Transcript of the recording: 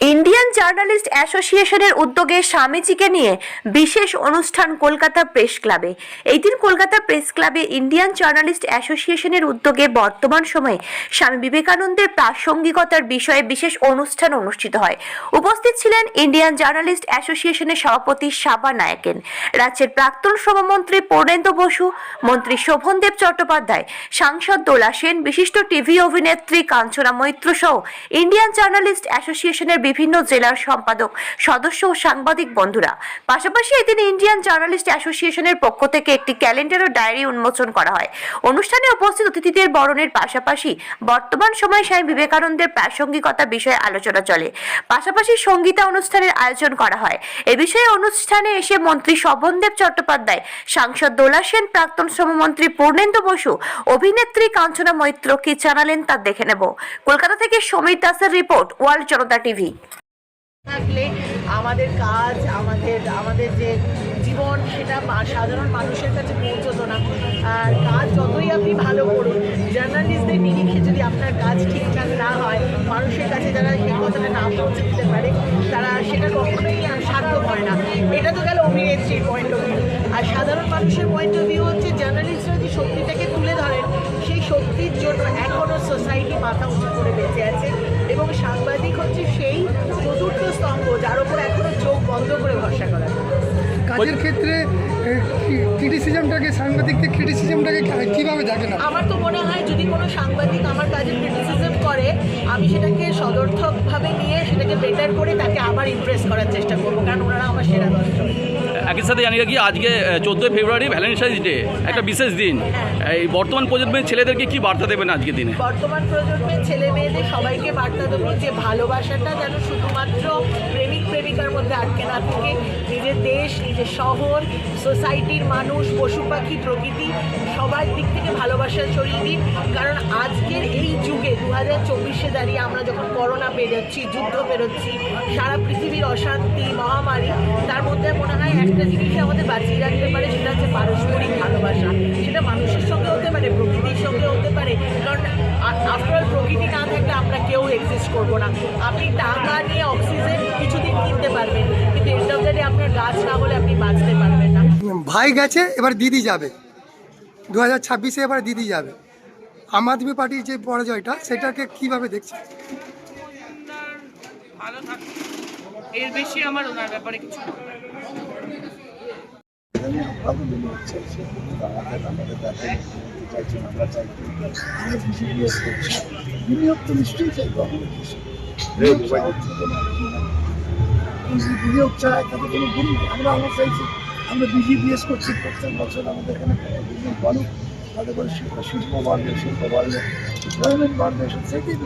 Indian journalist অ্যাসোসিয়েশনের উদ্যোগে স্বামীজিকে নিয়ে বিশেষ অনুষ্ঠান কলকাতা প্রেস ক্লাবে। এই দিন কলকাতা প্রেস ক্লাবে ইন্ডিয়ান জার্নালিস্ট অ্যাসোসিয়েশনের উদ্যোগে বর্তমান সময়ে স্বামী বিবেকানন্দের প্রাসঙ্গিকতার বিষয়ে বিশেষ অনুষ্ঠান অনুষ্ঠিত হয়। উপস্থিত ছিলেন ইন্ডিয়ান জার্নালিস্ট অ্যাসোসিয়েশনের সভাপতি সাবা নায়কেন। রাজ্যের প্রাক্তন শ্রমমন্ত্রী পূর্ণেন্দু বসু, মন্ত্রী শোভনদেব চট্টোপাধ্যায়, সাংসদ দোলা সেন, বিশিষ্ট টিভি অভিনেত্রী কাঞ্চনা মৈত্র সহ ইন্ডিয়ান জার্নালিস্ট অ্যাসোসিয়েশনের বিভিন্ন জেলার সম্পাদক, সদস্য ও সাংবাদিক বন্ধুরা। পাশাপাশি এদিন ইন্ডিয়ান জার্নালিস্ট অ্যাসোসিয়েশনের পক্ষ থেকে একটি ক্যালেন্ডার ও ডায়েরি উন্মোচন করা হয়। অনুষ্ঠানে উপস্থিত অতিথিদের বরণের পাশাপাশি বর্তমান সময়ে স্বামী বিবেকানন্দের প্রাসঙ্গিকতা বিষয়ে আলোচনা চলে। পাশাপাশি সঙ্গীতা অনুষ্ঠানের আয়োজন করা হয়। এ বিষয়ে অনুষ্ঠানে এসে মন্ত্রী শোভনদেব চট্টোপাধ্যায়, সাংসদ দোলা সেন, প্রাক্তন শ্রমমন্ত্রী পূর্ণেন্দু বসু, অভিনেত্রী কাঞ্চনা মৈত্র কি জানালেন তা দেখে নেব। কলকাতা থেকে সমীর দাসের রিপোর্ট, ওয়ার্ল্ড জনতা টিভি। থাকলে আমাদের কাজ, আমাদের আমাদের যে জীবন, সেটা সাধারণ মানুষের কাছে পৌঁছতো না। আর কাজ যতই আপনি ভালো করুন, জার্নালিস্টদের নিরিখে যদি আপনার কাজ ঠিকঠাক না হয়, মানুষের কাছে যারা সেই কথাটা না পৌঁছে দিতে পারে, তারা সেটা কখনোই সার্থক হয় না। এটা তো গেল অভিনেত্রীর পয়েন্ট অফ ভিউ আর সাধারণ মানুষের পয়েন্ট অফ ভিউ হচ্ছে জার্নালিস্টরা যে সত্যিটাকে তুলে ধরেন, সেই শক্তির জন্য এখনও সোসাইটি মাথা উঁচু করে বেঁচে আছে। এবং সাংবাদিক হচ্ছে সেই চতুর্থ স্তম্ভ যার উপর এখনও চোখ বন্ধ করে ভরসা করা যায়। কাজের ক্ষেত্রে ক্রিটিসিজমটাকে সাংবাদিকদের ক্রিটিসিজমটাকে কীভাবে দেখেন আপনি? আমার তো মনে হয় যদি কোনো সাংবাদিক আমার কাজে ক্রিটিসিজম করে আমি সেটাকে সদর্থকভাবে নিয়ে সেটাকে বেটার করে তাকে আবার ইমপ্রেস করার চেষ্টা করব কারণ ওনারা আমার সেরা দর্শক একই সাথে জানি রাখি, আজকে চোদ্দোই ফেব্রুয়ারি ভ্যালেন্টাইন্স ডে একটা বিশেষ দিন। এই বর্তমান প্রজন্মের ছেলেদেরকে কি বার্তা দেবেন আজকে দিনে? বর্তমান প্রজন্মের ছেলে মেয়েদের সবাইকে বার্তা দেবো যে ভালোবাসাটা যেন শুধুমাত্র প্রেমিক প্রেমিকার মধ্যে আটকে না থাকে। নিজের দেশ, নিজের শহর সোসাইটির মানুষ, পশু পাখি, প্রকৃতি, সবার দিক থেকে ভালোবাসা ছড়িয়ে দিন কারণ আজকের এই যুগে দু হাজার চব্বিশে দাঁড়িয়ে আমরা যখন করোনা পেরোচ্ছি যুদ্ধ পেরোচ্ছি সারা পৃথিবীর অশান্তি, মহামারী, তার মধ্যে মনে হয় একটা জিনিসই আমাদের বাঁচিয়ে রাখতে পারে, সেটা হচ্ছে পারস্পরিক ভালোবাসা। সেটা মানুষের সঙ্গে হতে পারে, প্রকৃতির সঙ্গে হতে পারে। কারণ আফটার প্রকৃতি না থাকলে আমরা কেউ এক্সিস্ট করব না। আপনি টাকা নিয়ে অক্সিজেন কিছুদিন কিনতে পারবেন, কিন্তু এন্ড অফ দ্য ডে আপনার গাছ না হলে আপনি বাঁচতে পারবেন না। ভাই গেছে, এবার দিদি যাবে। দু হাজার ছাব্বিশে এবার দিদি যাবে। আম আদমি পার্টির যে পরাজয়টা সেটাকে কীভাবে দেখছে এর বেশি আমার ওনার ব্যাপারে কিছু বিনিয়োগ তো নিশ্চয়ই চাইব বিনিয়োগ ছাড়া হচ্ছে কোনো নেই আমরা আমরা চাইছি। আমরা বিজিপিএস করছি। প্রত্যেক বছর আমাদের এখানে বিভিন্ন বাড়ুক তাদের করে শিল্প শিল্প বাড়বে শিল্প বাড়বে এমপ্লয়মেন্ট বাড়বে, সব সেটাই